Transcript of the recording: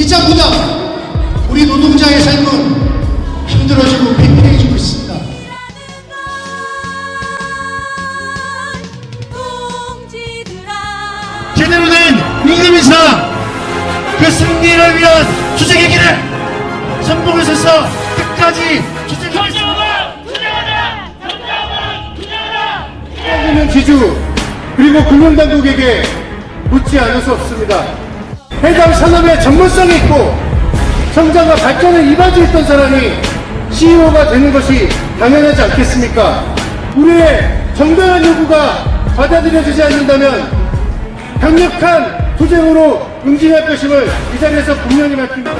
이자보다 우리 노동자의 삶은 힘들어지고 피폐해지고 있습니다. 제대로 된 임금 인사 그 승리를 위한 투쟁의 길을 선봉을 서서 끝까지 투쟁하겠습니다. 있는 지주 그리고 금융당국에게 묻지 않을 수 없습니다. 해당 산업의 전문성이 있고 성장과 발전에 이바지했던 사람이 CEO가 되는 것이 당연하지 않겠습니까? 우리의 정당한 요구가 받아들여지지 않는다면 강력한 투쟁으로 응징할 것임을 이 자리에서 분명히 밝힙니다.